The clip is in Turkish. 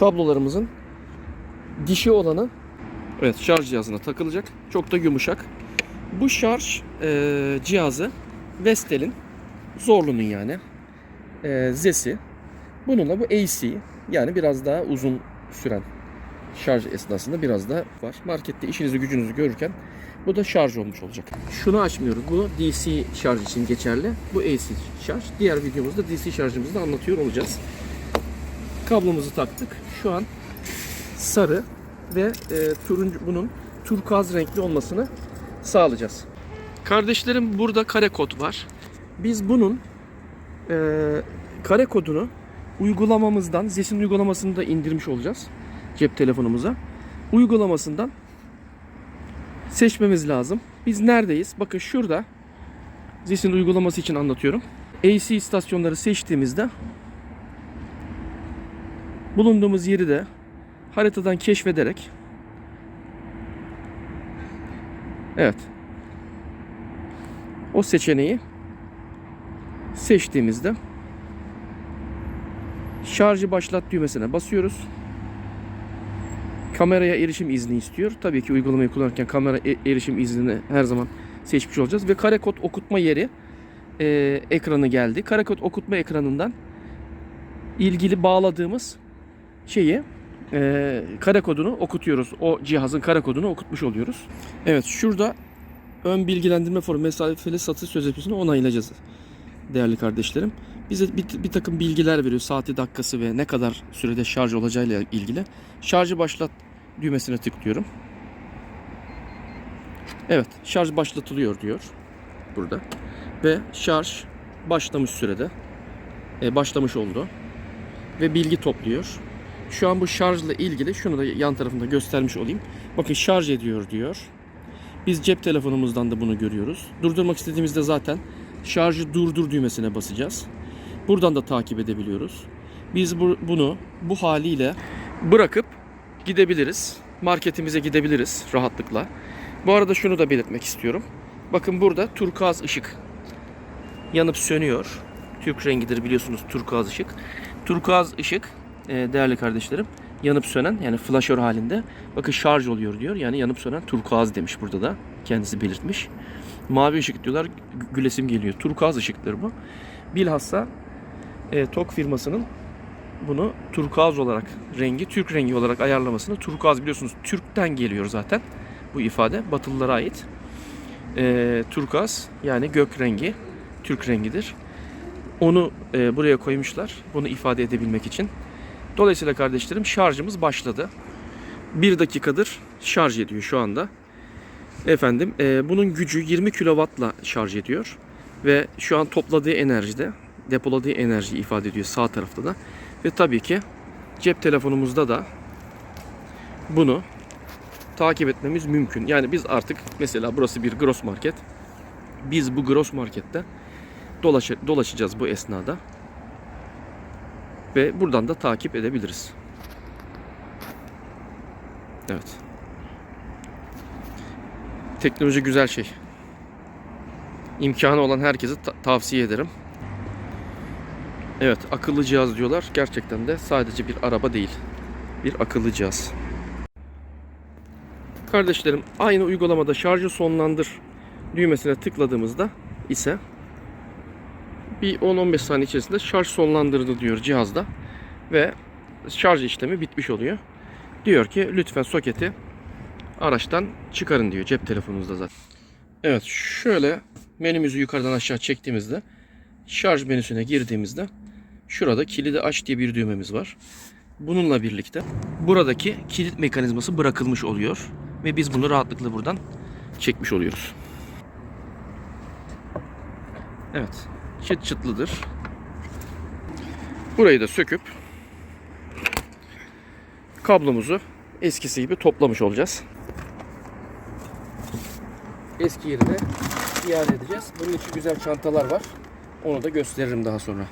kablolarımızın dişi olanı evet şarj cihazına takılacak. Çok da yumuşak. Bu şarj e, cihazı Vestel'in Zorlu'nun yani e, Z'si. Bununla bu AC yani biraz daha uzun süren şarj esnasında biraz daha var. Markette işinizi gücünüzü görürken bu da şarj olmuş olacak. Şunu açmıyoruz. Bu DC şarj için geçerli. Bu AC şarj. Diğer videomuzda DC şarjımızı da anlatıyor olacağız. Kablomuzu taktık. Şu an sarı ve e, turuncu bunun turkuaz renkli olmasını sağlayacağız. Kardeşlerim burada kare kod var. Biz bunun e, kare kodunu uygulamamızdan, Zes'in uygulamasını da indirmiş olacağız cep telefonumuza. Uygulamasından seçmemiz lazım. Biz neredeyiz? Bakın şurada Zes'in uygulaması için anlatıyorum. AC istasyonları seçtiğimizde bulunduğumuz yeri de haritadan keşfederek Evet. O seçeneği seçtiğimizde şarjı başlat düğmesine basıyoruz. Kameraya erişim izni istiyor. Tabii ki uygulamayı kullanırken kamera e- erişim iznini her zaman seçmiş olacağız. Ve kare kod okutma yeri e, ekranı geldi. Kare kod okutma ekranından ilgili bağladığımız şeyi e, kare kodunu okutuyoruz. O cihazın kare kodunu okutmuş oluyoruz. Evet şurada ön bilgilendirme formu mesafeli satış sözleşmesini onaylayacağız değerli kardeşlerim. Bize bir, bir takım bilgiler veriyor. Saati, dakikası ve ne kadar sürede şarj olacağıyla ilgili. Şarjı başlat düğmesine tıklıyorum. Evet, şarj başlatılıyor diyor burada. Ve şarj başlamış sürede. E, başlamış oldu. Ve bilgi topluyor. Şu an bu şarjla ilgili şunu da yan tarafında göstermiş olayım. Bakın şarj ediyor diyor. Biz cep telefonumuzdan da bunu görüyoruz. Durdurmak istediğimizde zaten şarjı durdur düğmesine basacağız. Buradan da takip edebiliyoruz. Biz bu, bunu bu haliyle bırakıp gidebiliriz. Marketimize gidebiliriz rahatlıkla. Bu arada şunu da belirtmek istiyorum. Bakın burada turkuaz ışık yanıp sönüyor. Türk rengidir biliyorsunuz turkuaz ışık. Turkuaz ışık değerli kardeşlerim yanıp sönen yani flaşör halinde bakın şarj oluyor diyor. Yani yanıp sönen turkuaz demiş burada da kendisi belirtmiş. Mavi ışık diyorlar gü- gülesim geliyor. Turkuaz ışıktır bu. Bilhassa e, TOK firmasının bunu turkuaz olarak rengi Türk rengi olarak ayarlamasını turkuaz biliyorsunuz Türk'ten geliyor zaten bu ifade Batılılara ait. E, turkuaz yani gök rengi Türk rengidir. Onu e, buraya koymuşlar bunu ifade edebilmek için. Dolayısıyla kardeşlerim şarjımız başladı. Bir dakikadır şarj ediyor şu anda. Efendim e, bunun gücü 20 kW'la şarj ediyor. Ve şu an topladığı enerjide depoladığı enerjiyi ifade ediyor sağ tarafta da. Ve tabii ki cep telefonumuzda da bunu takip etmemiz mümkün. Yani biz artık mesela burası bir gross market. Biz bu gross markette dolaş dolaşacağız bu esnada. Ve buradan da takip edebiliriz. Evet. Teknoloji güzel şey. İmkanı olan herkese ta- tavsiye ederim. Evet, akıllı cihaz diyorlar. Gerçekten de sadece bir araba değil. Bir akıllı cihaz. Kardeşlerim, aynı uygulamada şarjı sonlandır düğmesine tıkladığımızda ise bir 10-15 saniye içerisinde şarj sonlandırdı diyor cihazda ve şarj işlemi bitmiş oluyor. Diyor ki lütfen soketi araçtan çıkarın diyor cep telefonunuzda zaten. Evet şöyle menümüzü yukarıdan aşağı çektiğimizde şarj menüsüne girdiğimizde şurada kilidi aç diye bir düğmemiz var. Bununla birlikte buradaki kilit mekanizması bırakılmış oluyor ve biz bunu rahatlıkla buradan çekmiş oluyoruz. Evet çıt çıtlıdır. Burayı da söküp kablomuzu eskisi gibi toplamış olacağız. Eski yerine iade edeceğiz. Bunun için güzel çantalar var. Onu da gösteririm daha sonra.